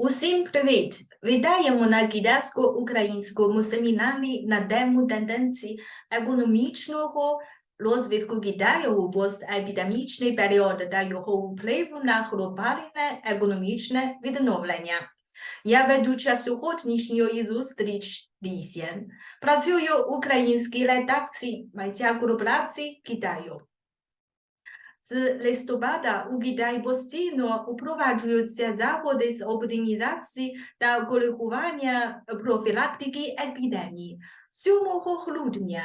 Усім привіт! Вітаємо на китайсько-українському семінарі на тему тенденцій економічного розвитку Китаю у постепідемічний період та його впливу на глобальне економічне відновлення. Я ведуча сьогоднішньої зустріч Лісєн. Працюю в українській редакції Майця корпорації Китаю. З листопада у Китаї постійно упроваджуються заходи з оптимізації та коригування профілактики епідемії. 7 грудня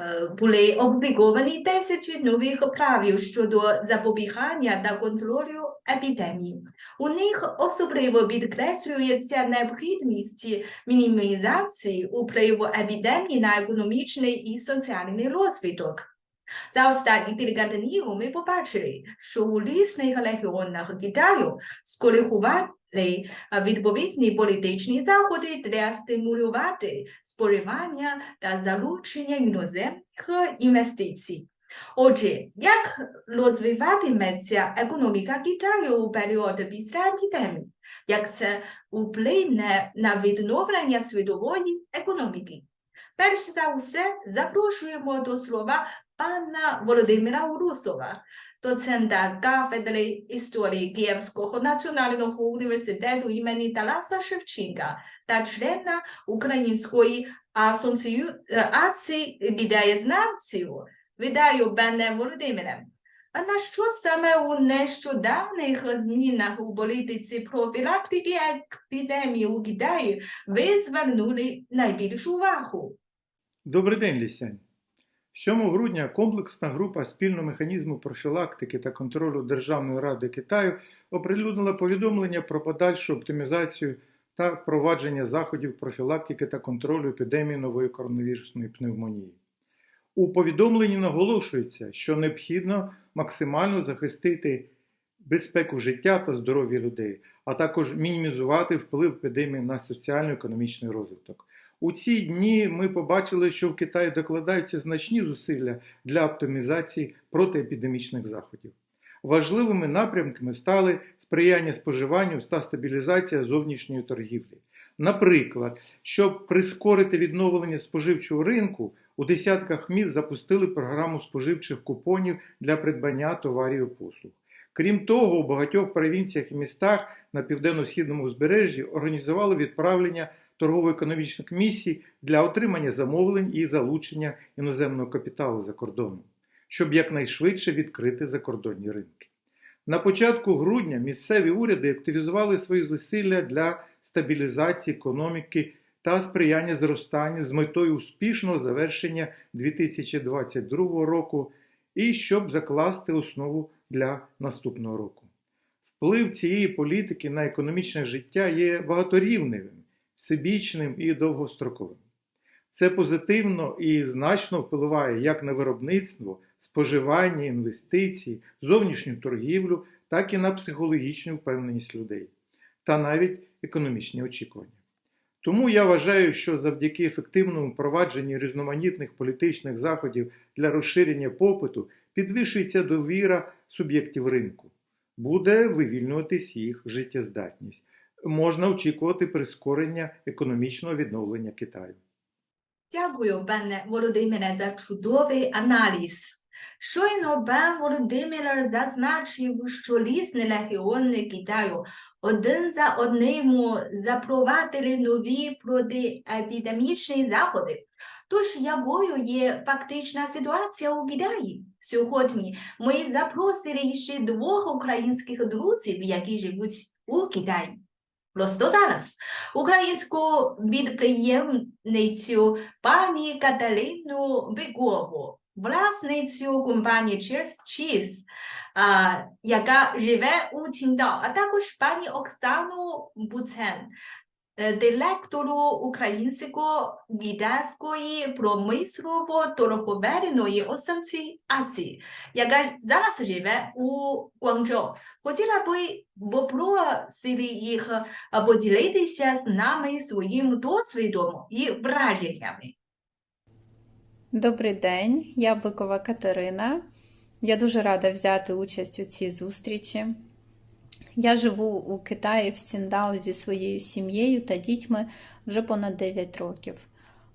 е, були опубліковані тисячі нових правил щодо запобігання та контролю епідемії. У них особливо підкреслюється необхідність мінімізації впливу епідемії на економічний і соціальний розвиток. За останні кілька днів ми побачили, що у різних регіонах Китаю скоригували е, відповідні політичні заходи для стимулювати споживання та залучення іноземних інвестицій. Отже, як розвиватиметься економіка Китаю у період після епідемії? Як це вплине на відновлення світової економіки? Перш за все, запрошуємо до слова пана Володимира Урусова, доцента кафедри історії Київського національного університету імені Тараса Шевченка та члена Української асоціації бідаєзнавців. Вітаю, пане Володимире. А на що саме у нещодавних змінах у політиці профілактики епідемії у Китаї ви звернули найбільшу увагу? Добрий день, Лісянь. 7 грудня комплексна група спільного механізму профілактики та контролю Державної ради Китаю оприлюднила повідомлення про подальшу оптимізацію та впровадження заходів профілактики та контролю епідемії нової коронавірусної пневмонії. У повідомленні наголошується, що необхідно максимально захистити безпеку життя та здоров'я людей, а також мінімізувати вплив епідемії на соціально-економічний розвиток. У ці дні ми побачили, що в Китаї докладаються значні зусилля для оптимізації протиепідемічних заходів. Важливими напрямками стали сприяння споживанню та стабілізація зовнішньої торгівлі. Наприклад, щоб прискорити відновлення споживчого ринку, у десятках міст запустили програму споживчих купонів для придбання товарів і послуг. Крім того, у багатьох провінціях і містах на південно-східному узбережжі організували відправлення торгово-економічних місій для отримання замовлень і залучення іноземного капіталу за кордоном, щоб якнайшвидше відкрити закордонні ринки. На початку грудня місцеві уряди активізували свої зусилля для стабілізації економіки та сприяння зростанню з метою успішного завершення 2022 року і щоб закласти основу для наступного року. Вплив цієї політики на економічне життя є багаторівневим всебічним і довгостроковим. Це позитивно і значно впливає як на виробництво, споживання, інвестиції, зовнішню торгівлю, так і на психологічну впевненість людей та навіть економічні очікування. Тому я вважаю, що завдяки ефективному впровадженню різноманітних політичних заходів для розширення попиту підвищується довіра суб'єктів ринку, буде вивільнюватись їх життєздатність можна очікувати прискорення економічного відновлення Китаю. Дякую, пане Володимире, за чудовий аналіз. Щойно пан Володимир зазначив, що різні регіони Китаю один за одним запровадили нові протиепідемічні заходи. Тож якою є фактична ситуація у Китаї? Сьогодні ми запросили ще двох українських друзів, які живуть у Китаї. Просто зараз. Українську підприємницю пані Каталину Бігову, власницю компанії Cheers Cheese, а, яка живе у Ціндао, а також пані Оксану Буцен, директору українсько-китайської промислово-торговельної асоціації, яка зараз живе у Гуанчжоу. Хотіла би попросити їх поділитися з нами своїм досвідом і враженнями. Добрий день, я Бикова Катерина. Я дуже рада взяти участь у цій зустрічі. Я живу у Китаї в Ціндао зі своєю сім'єю та дітьми вже понад 9 років.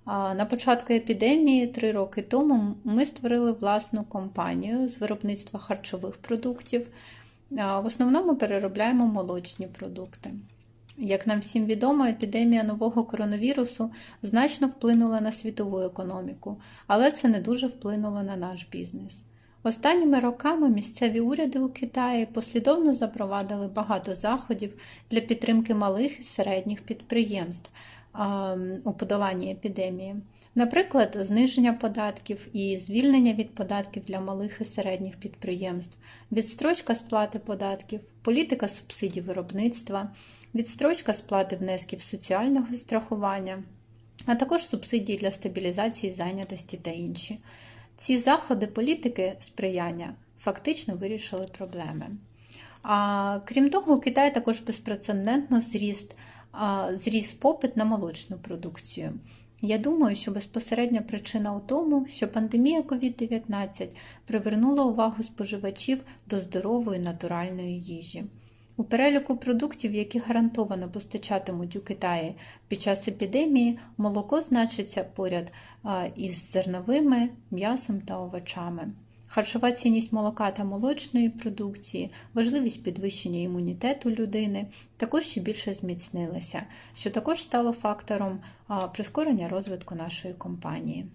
На початку епідемії, три роки тому, ми створили власну компанію з виробництва харчових продуктів. В основному переробляємо молочні продукти. Як нам всім відомо, епідемія нового коронавірусу значно вплинула на світову економіку, але це не дуже вплинуло на наш бізнес. Останніми роками місцеві уряди у Китаї послідовно запровадили багато заходів для підтримки малих і середніх підприємств у подоланні епідемії. Наприклад, зниження податків і звільнення від податків для малих і середніх підприємств, відстрочка сплати податків, політика субсидій виробництва, відстрочка сплати внесків соціального страхування, а також субсидії для стабілізації зайнятості та інші. Ці заходи політики сприяння фактично вирішили проблеми. А крім того, у Китаї також безпрецедентно зріст, а, зріс попит на молочну продукцію. Я думаю, що безпосередня причина у тому, що пандемія COVID-19 привернула увагу споживачів до здорової натуральної їжі. У переліку продуктів, які гарантовано постачатимуть у Китаї під час епідемії, молоко значиться поряд із зерновими, м'ясом та овочами. Харчова цінність молока та молочної продукції, важливість підвищення імунітету людини також ще більше зміцнилася, що також стало фактором прискорення розвитку нашої компанії.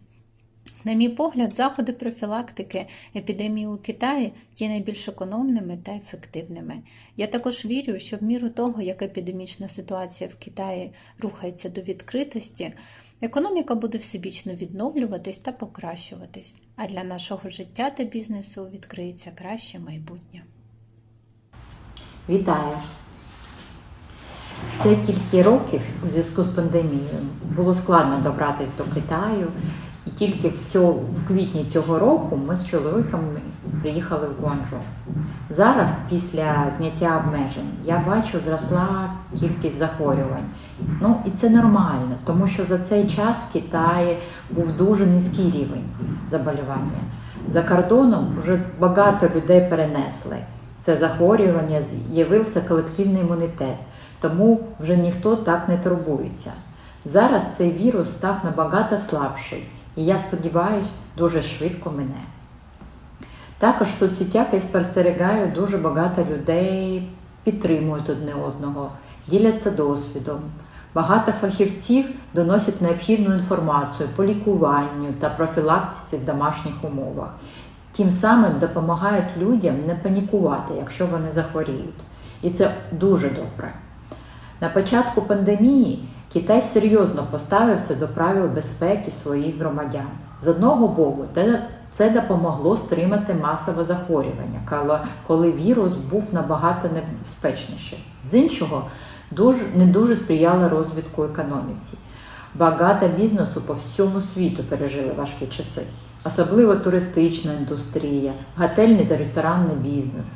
На мій погляд, заходи профілактики епідемії у Китаї є найбільш економними та ефективними. Я також вірю, що в міру того, як епідемічна ситуація в Китаї рухається до відкритості, економіка буде всебічно відновлюватись та покращуватись, а для нашого життя та бізнесу відкриється краще майбутнє. Вітаю! Це кілька років у зв'язку з пандемією було складно добратися до Китаю, тільки в, цьому, в квітні цього року ми з чоловіком приїхали в Гуанчжоу. Зараз, після зняття обмежень, я бачу, зросла кількість захворювань. Ну і це нормально, тому що за цей час в Китаї був дуже низький рівень заболівання. За кордоном вже багато людей перенесли це захворювання, з'явився колективний імунітет, тому вже ніхто так не турбується. Зараз цей вірус став набагато слабший, і я сподіваюся, дуже швидко мине. Також в соцсетях я спостерігаю дуже багато людей підтримують одне одного, діляться досвідом. Багато фахівців доносять необхідну інформацію по лікуванню та профілактиці в домашніх умовах. Тим самим допомагають людям не панікувати, якщо вони захворіють. І це дуже добре. На початку пандемії Китай серйозно поставився до правил безпеки своїх громадян. З одного боку, це допомогло стримати масове захворювання, коли вірус був набагато небезпечніший. З іншого, не дуже сприяло розвитку економіці. Багато бізнесу по всьому світу пережили важкі часи, особливо туристична індустрія, готельний та ресторанний бізнес.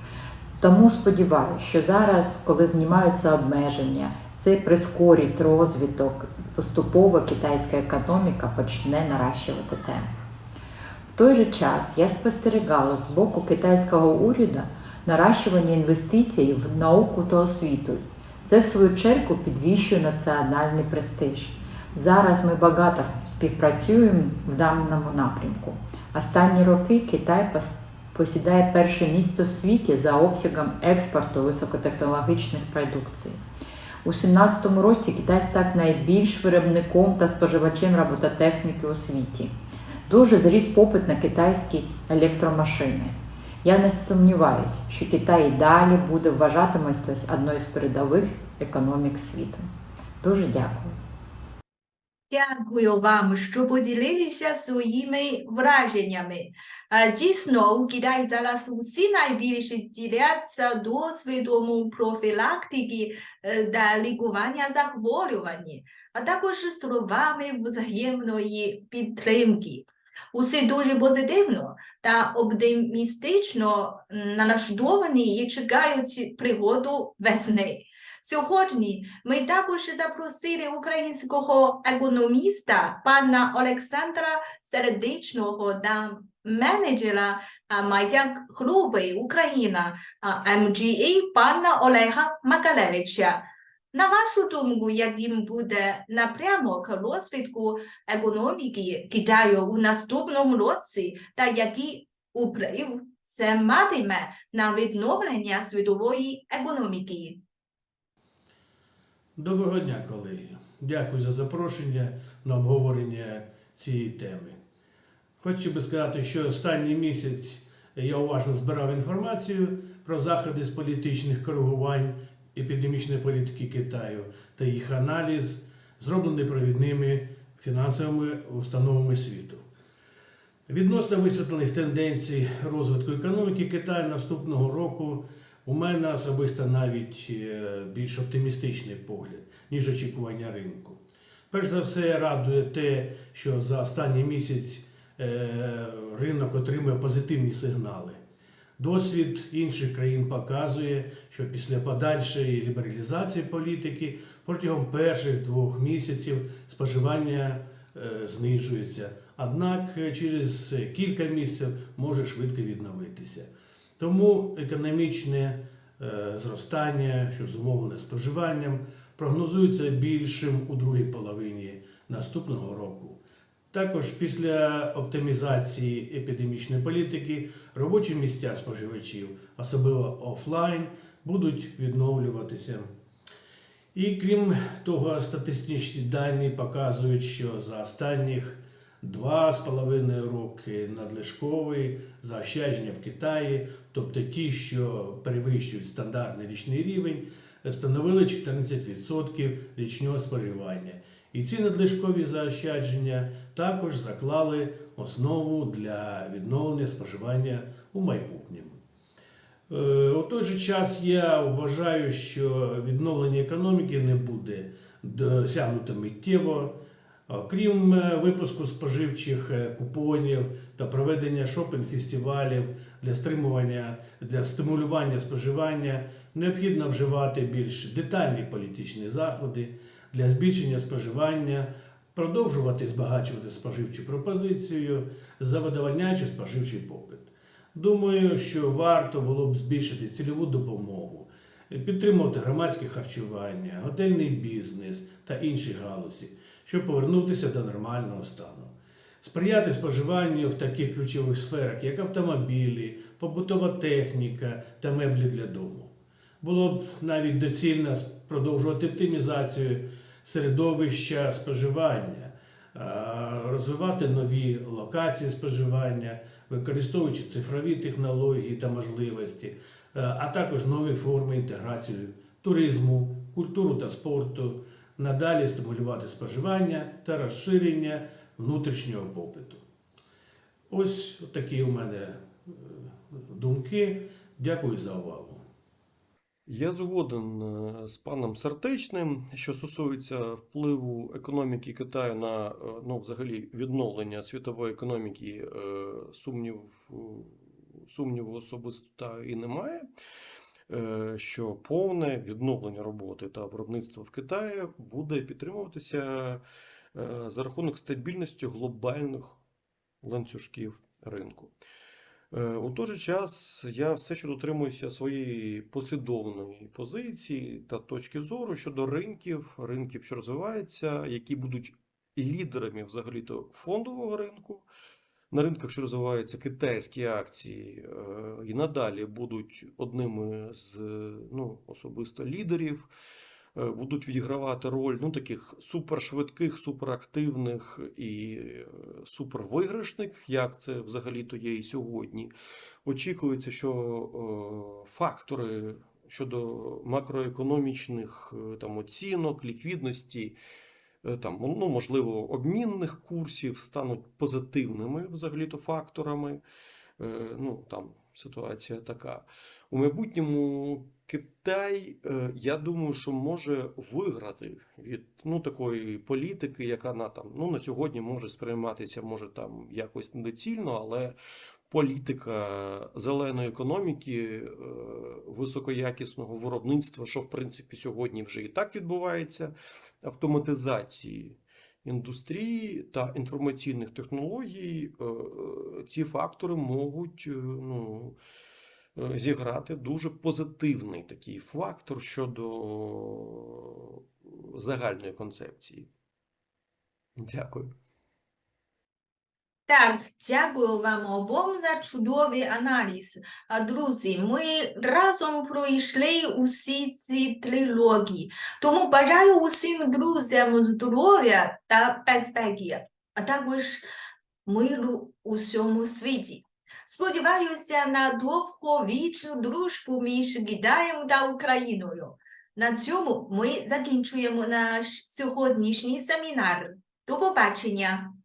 Тому сподіваюся, що зараз, коли знімаються обмеження, це прискорить розвиток, поступово китайська економіка почне наращувати темп. В той же час я спостерігала з боку китайського уряду наращування інвестицій в науку та освіту. Це, в свою чергу, підвищує національний престиж. Зараз ми багато співпрацюємо в даному напрямку. Останні роки Китай посідає перше місце в світі за обсягом експорту високотехнологічних продукцій. У 2017 році Китай став найбільш виробником та споживачем робототехніки у світі. Дуже зріс попит на китайські електромашини. Я не сумніваюся, що Китай і далі буде вважатиметься одною з передових економік світу. Дуже дякую. Дякую вам, що поділилися своїми враженнями. Дійсно, у Китаї зараз усі найбільше діляться досвідом профілактики та лікування захворювань, а також словами взаємної підтримки. Усе дуже позитивно та оптимістично налаштовані і чекають пригоду весни. Сьогодні ми також запросили українського економіста пана Олександра Сердечного та менеджера Майдяк Групи Україна а, МГА пана Олега Макалевича. На вашу думку, яким буде напрямок розвитку економіки Китаю у наступному році та який вплив це матиме на відновлення світової економіки? Доброго дня, колеги. Дякую за запрошення на обговорення цієї теми. Хочу би сказати, що останній місяць я уважно збирав інформацію про заходи з політичних коригувань епідемічної політики Китаю та їх аналіз, зроблений провідними фінансовими установами світу. Відносно висвітлених тенденцій розвитку економіки Китаю наступного року у мене особисто навіть е, більш оптимістичний погляд, ніж очікування ринку. Перш за все, радує те, що за останній місяць е, ринок отримує позитивні сигнали. Досвід інших країн показує, що після подальшої лібералізації політики протягом перших двох місяців споживання е, знижується, однак через кілька місяців може швидко відновитися. Тому економічне е, зростання, що зумовлене споживанням, прогнозується більшим у другій половині наступного року. Також після оптимізації епідемічної політики робочі місця споживачів, особливо офлайн, будуть відновлюватися. І крім того, статистичні дані показують, що за останніх два з половиною роки надлишкові заощадження в Китаї, тобто ті, що перевищують стандартний річний рівень, становили 14% річного споживання. І ці надлишкові заощадження також заклали основу для відновлення споживання у майбутньому. Е, У той же час я вважаю, що відновлення економіки не буде досягнуто миттєво. Крім е, випуску споживчих е, купонів та проведення шопінг-фестивалів для стримування для стимулювання споживання, необхідно вживати більш детальні політичні заходи для збільшення споживання, продовжувати збагачувати споживчу пропозицію, задовольняючи споживчий попит. Думаю, що варто було б збільшити цільову допомогу, підтримувати громадське харчування, готельний бізнес та інші галузі, щоб повернутися до нормального стану. Сприяти споживанню в таких ключових сферах, як автомобілі, побутова техніка та меблі для дому. Було б навіть доцільно продовжувати оптимізацію середовища споживання, розвивати нові локації споживання, використовуючи цифрові технології та можливості, а також нові форми інтеграції туризму, культуру та спорту, надалі стимулювати споживання та розширення внутрішнього попиту. Ось такі у мене е, думки. Дякую за увагу. Я згоден е, з паном Сартечним, що стосується впливу економіки Китаю на е, ну, взагалі відновлення світової економіки, сумнів, сумніву особисто і немає. Е, Що повне відновлення роботи та виробництва в Китаї буде підтримуватися е, за рахунок стабільності глобальних ланцюжків ринку. Е, У той же час я все ще дотримуюся своєї послідовної позиції та точки зору щодо ринків, ринків, що розвиваються, які будуть лідерами взагалі-то фондового ринку. На ринках, що розвиваються китайські акції, е, і надалі будуть одними з ну, особисто лідерів, е, будуть відігравати роль ну, таких супершвидких, суперактивних і е, супервиграшних, як це взагалі-то є і сьогодні. Очікується, що фактори щодо макроекономічних там, оцінок, ліквідності, там, ну, можливо, обмінних курсів стануть позитивними взагалі-то факторами. Е, Ну, там ситуація така. У майбутньому Китай, е, я думаю, що може виграти від ну, такої політики, яка на там ну на сьогодні може сприйматися, може там якось недоцільно, але політика зеленої економіки, е, високоякісного виробництва, що в принципі сьогодні вже і так відбувається, автоматизації індустрії та інформаційних технологій, е, ці фактори можуть е, ну, зіграти дуже позитивний такий фактор щодо загальної концепції. Дякую. Так, дякую вам обом за чудовий аналіз. Друзі, ми разом пройшли усі ці трилогії. Тому бажаю усім друзям здоров'я та безпеки, а також миру у всьому світі. Сподіваюся на довговічну дружбу між Китаєм та Україною. На цьому ми закінчуємо наш сьогоднішній семінар. До побачення!